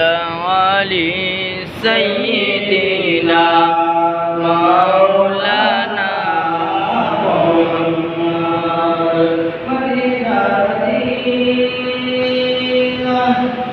علي سيدنا مولانا اللهم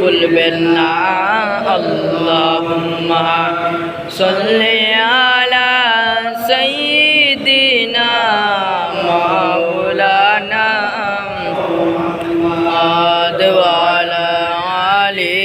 বলবেন না আল্লাহুম্মা সাল্লি আলা সাইয়্যিদিনা মাওলানা ওয়া আলি